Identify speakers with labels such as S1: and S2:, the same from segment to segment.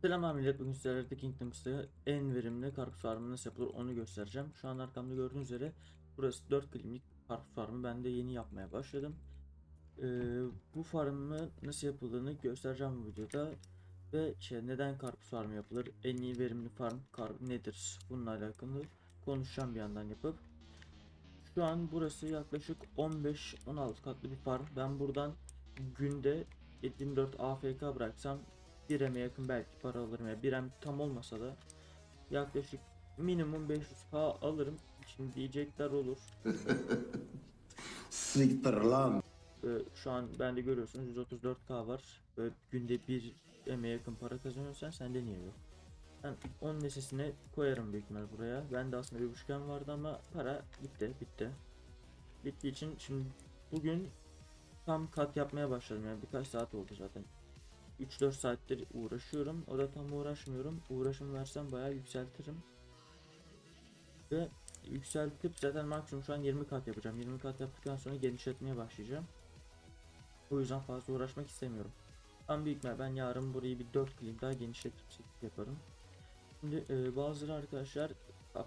S1: Selam millet bugün The Kingdoms'ta en verimli karpuz farmı nasıl yapılır onu göstereceğim. Şu an arkamda gördüğünüz üzere burası 4 klimlik karpuz farmı ben de yeni yapmaya başladım. Ee, bu farmı nasıl yapıldığını göstereceğim bu videoda. Ve şey, neden karpuz farmı yapılır, en iyi verimli farm kar nedir bununla alakalı konuşacağım bir yandan yapıp. Şu an burası yaklaşık 15-16 katlı bir farm. Ben buradan günde 24 AFK bıraksam 1M'e yakın belki para alırım ya 1M tam olmasa da yaklaşık minimum 500k alırım. Şimdi diyecekler olur.
S2: Siktir lan.
S1: Ee, şu an bende görüyorsunuz 134k var. Böyle günde 1 M'e yakın para kazanıyorsan sende niye yok? Ben onun nesesine koyarım büyük ihtimal buraya. Ben de aslında bir buçukken vardı ama para bitti bitti. Bittiği için şimdi bugün tam kat yapmaya başladım yani birkaç saat oldu zaten. 3-4 saattir uğraşıyorum. O da tam uğraşmıyorum. Uğraşım versem bayağı yükseltirim. Ve yükseltip zaten maksimum şu an 20 kat yapacağım. 20 kat yaptıktan sonra genişletmeye başlayacağım. O yüzden fazla uğraşmak istemiyorum. Ama büyük ben yarın burayı bir 4 klim daha genişletip yaparım. Şimdi e, bazıları arkadaşlar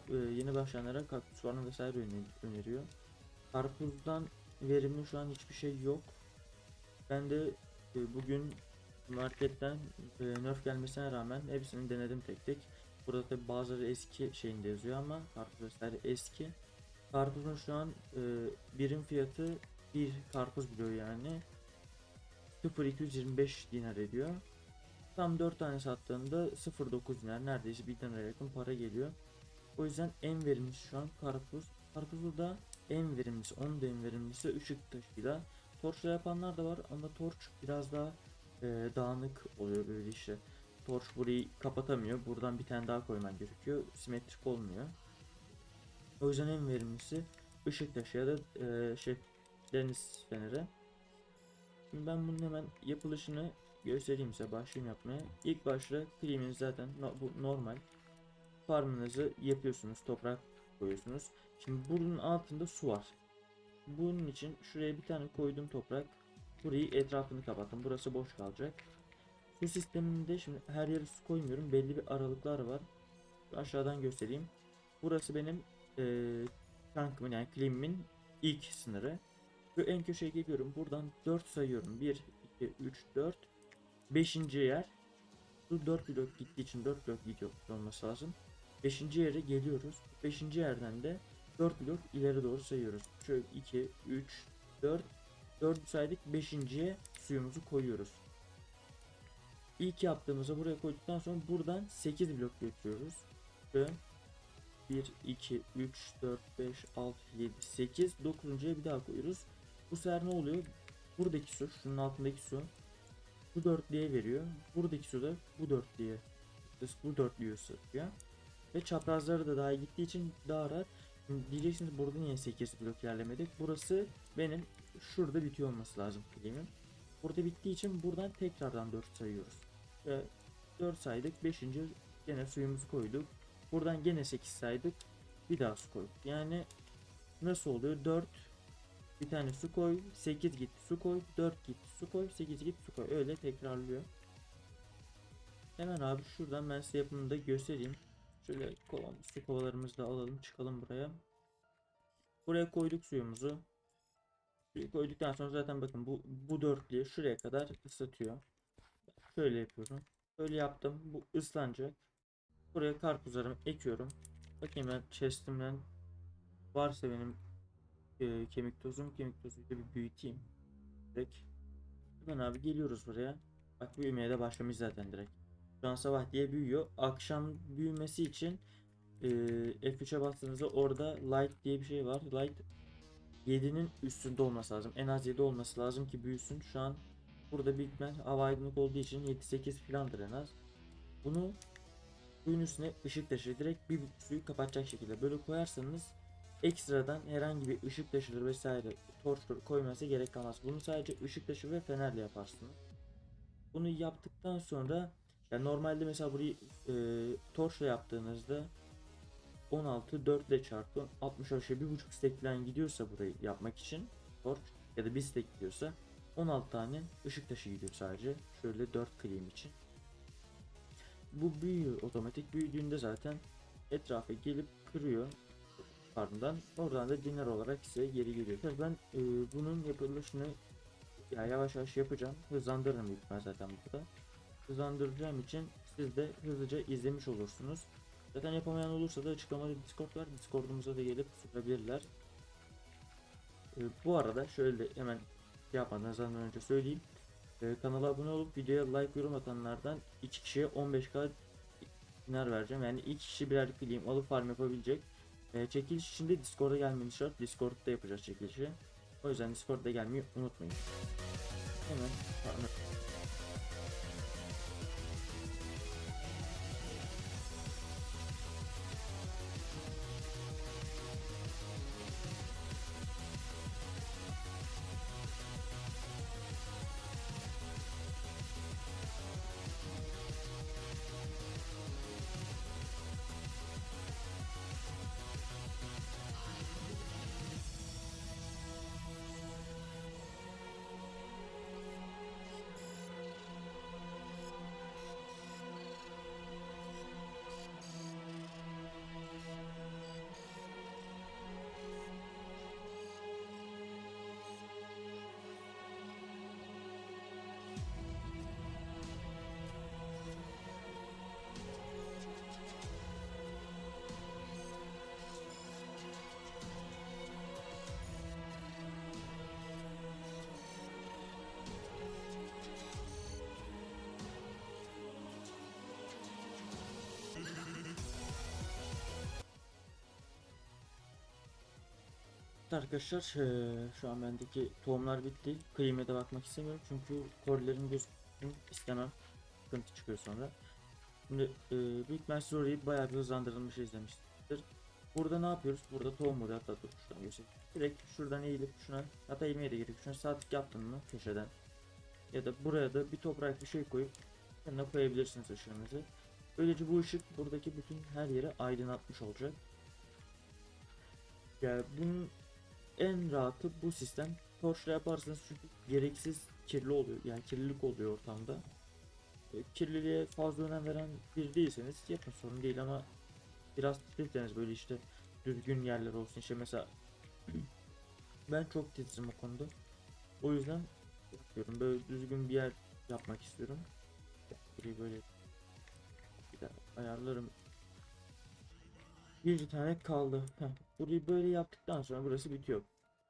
S1: e, yeni başlayanlara kaktüs falan vesaire öne- öneriyor. Karpuzdan verimli şu an hiçbir şey yok. Ben de e, bugün marketten e, nerf gelmesine rağmen hepsini denedim tek tek. Burada tabi bazıları eski şeyinde yazıyor ama karpuz vesaire eski. Karpuzun şu an e, birim fiyatı bir karpuz biliyor yani 0.225 dinar ediyor. Tam 4 tane sattığında 0.9 dinar neredeyse 1 dinara yakın para geliyor. O yüzden en verimlisi şu an karpuz. Karpuzu da en verimlisi, onun da en verimlisi ışık taşıyla. Torçla yapanlar da var ama torç biraz daha e, dağınık oluyor böyle işte. Torç burayı kapatamıyor. Buradan bir tane daha koyman gerekiyor. Simetrik olmuyor. O yüzden en verimlisi ışık taşı ya da e, şey deniz feneri. Şimdi ben bunun hemen yapılışını göstereyim size başlayayım yapmaya. İlk başta kliminiz zaten no- bu normal. Farmınızı yapıyorsunuz. Toprak koyuyorsunuz. Şimdi bunun altında su var. Bunun için şuraya bir tane koydum toprak. Burayı etrafını kapattım. Burası boş kalacak. Su sisteminde şimdi her yere su koymuyorum. Belli bir aralıklar var. Aşağıdan göstereyim. Burası benim eee tankımın yani klimimin ilk sınırı. Şu en köşeye geliyorum. Buradan 4 sayıyorum. 1, 2, 3, 4. 5. yer. Bu 4 blok gittiği için 4 blok gidiyor olması lazım. 5. yere geliyoruz. 5. yerden de 4 blok ileri doğru sayıyoruz. Şöyle 2, 3, 4. 4 saydık. 5.ye suyumuzu koyuyoruz. İlk yaptığımızda buraya koyduktan sonra buradan 8 blok götürüyoruz. Ve 1, 2, 3, 4, 5, 6, 7, 8, 9.ya bir daha koyuyoruz. Bu sefer ne oluyor? Buradaki su, şunun altındaki su bu dörtlüye veriyor. Buradaki su da bu dörtlüye bu dörtlüyü ısıtıyor. Ve çaprazları da daha gittiği için daha rahat. Şimdi diyeceksiniz burada niye 8 blok ilerlemedik? Burası benim şurada bitiyor olması lazım klimim. Burada bittiği için buradan tekrardan 4 sayıyoruz. Ve 4 saydık. 5. gene suyumuzu koyduk. Buradan gene 8 saydık. Bir daha su koyduk. Yani nasıl oluyor? 4 bir tane su koy, 8 git su koy, 4 git su koy, 8 git su koy. Öyle tekrarlıyor. Hemen abi şuradan ben size yapımını da göstereyim. Şöyle kovam, su kovalarımızı da alalım çıkalım buraya. Buraya koyduk suyumuzu. Suyu koyduktan sonra zaten bakın bu, bu dörtlüğü şuraya kadar ıslatıyor. Şöyle yapıyorum. Böyle yaptım. Bu ıslanacak. Buraya karpuzlarımı ekiyorum. Bakayım ben chestimden varsa benim e, kemik tozum. Kemik tozuyla bir büyüteyim. Direkt. Hemen abi geliyoruz buraya. Bak büyümeye de başlamış zaten direkt. Şu an sabah diye büyüyor. Akşam büyümesi için e, F3'e bastığınızda orada light diye bir şey var. Light 7'nin üstünde olması lazım. En az 7 olması lazım ki büyüsün. Şu an burada büyük ihtimal hava aydınlık olduğu için 7-8 filandır en az. Bunu suyun üstüne ışık taşı direkt bir suyu kapatacak şekilde böyle koyarsanız ekstradan herhangi bir ışık taşıdır vesaire torçtur koyması gerek kalmaz. Bunu sadece ışık taşı ve fenerle yaparsınız. Bunu yaptıktan sonra yani normalde mesela burayı e, torçla yaptığınızda 16 4 ile çarpın 60 aşağı bir buçuk stack gidiyorsa burayı yapmak için torç ya da bir stack gidiyorsa 16 tane ışık taşı gidiyor sadece. Şöyle 4 klim için. bu büyüyor otomatik büyüdüğünde zaten etrafa gelip kırıyor ardından oradan da diner olarak size geri geliyor. Ben e, bunun yapılışını ya yavaş yavaş yapacağım. Hızlandırırım büyük zaten burada. Hızlandıracağım için siz de hızlıca izlemiş olursunuz. Zaten yapamayan olursa da açıklamada Discord var. Discord'umuza da gelip sorabilirler. E, bu arada şöyle hemen şey yapmadan önce söyleyeyim. E, kanala abone olup videoya like yorum atanlardan 2 kişiye 15k dinar vereceğim. Yani 2 kişi birer claim alıp farm yapabilecek. E, çekiliş için de Discord'a gelmeniz şart. Discord'da yapacağız çekilişi. O yüzden Discord'da gelmeyi unutmayın. Hemen farm Evet Arkadaşlar eee, şu an bendeki tohumlar bitti. Kıyıma da bakmak istemiyorum çünkü korilerin gözükmesini istemem. Sıkıntı çıkıyor sonra. Şimdi büyük ihtimal siz orayı bayağı bir hızlandırılmış izlemiştir. Burada ne yapıyoruz? Burada tohum modeli hatta dur şuradan göstereyim. Direkt şuradan eğilip şuna hatta eğilmeye de gerek. Şuna sağ tık yaptın mı köşeden ya da buraya da bir toprak bir şey koyup yanına koyabilirsiniz ışığınızı. Böylece bu ışık buradaki bütün her yere aydınlatmış olacak. Yani bunun en rahatı bu sistem. Torchla yaparsanız çünkü gereksiz kirli oluyor. Yani kirlilik oluyor ortamda. E, kirliliğe fazla önem veren bir değilseniz yapın sorun değil ama biraz titizseniz böyle işte düzgün yerler olsun işte mesela ben çok titizim o konuda. O yüzden yapıyorum. Böyle düzgün bir yer yapmak istiyorum. Burayı böyle bir daha ayarlarım. Bir tane kaldı. Heh, burayı böyle yaptıktan sonra burası bitiyor.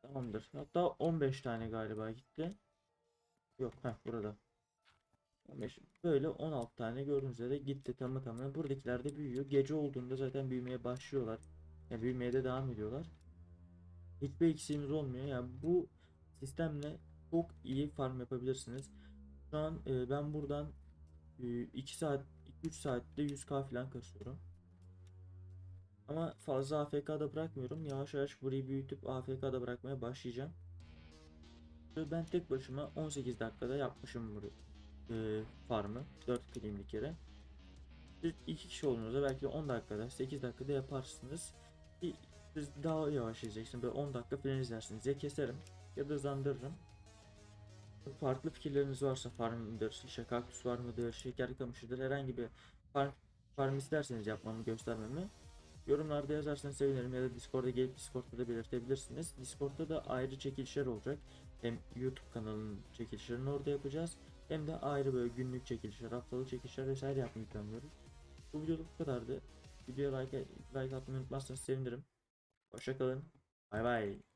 S1: Tamamdır. Hatta 15 tane galiba gitti. Yok heh burada. 15. Böyle 16 tane gördüğünüz üzere gitti tamı tamına. Buradakiler de büyüyor. Gece olduğunda zaten büyümeye başlıyorlar. Yani büyümeye de devam ediyorlar. Hiçbir eksiğiniz olmuyor. Yani bu sistemle çok iyi farm yapabilirsiniz. Şu an e, ben buradan e, 2 saat 2-3 saatte 100k falan kasıyorum. Ama fazla AFK'da bırakmıyorum. Yavaş yavaş burayı büyütüp AFK'da bırakmaya başlayacağım. Ve Ben tek başıma 18 dakikada yapmışım bu e, farmı. 4 klimlik yere. Siz 2 kişi olduğunuzda belki 10 dakikada 8 dakikada yaparsınız. Siz daha yavaş izleyeceksiniz. Böyle 10 dakika falan izlersiniz. Ya keserim ya da hızlandırırım. Farklı fikirleriniz varsa farmdır, işte kaktüs var mıdır, şeker kamışıdır herhangi bir farm, farm isterseniz yapmamı göstermemi Yorumlarda yazarsanız sevinirim ya da Discord'a gelip Discord'da da belirtebilirsiniz. Discord'da da ayrı çekilişler olacak. Hem YouTube kanalının çekilişlerini orada yapacağız. Hem de ayrı böyle günlük çekilişler, haftalık çekilişler vesaire yapmayı planlıyoruz. Bu videoluk bu kadardı. Videoya like, like atmayı unutmazsanız sevinirim. Hoşçakalın. Bay bay.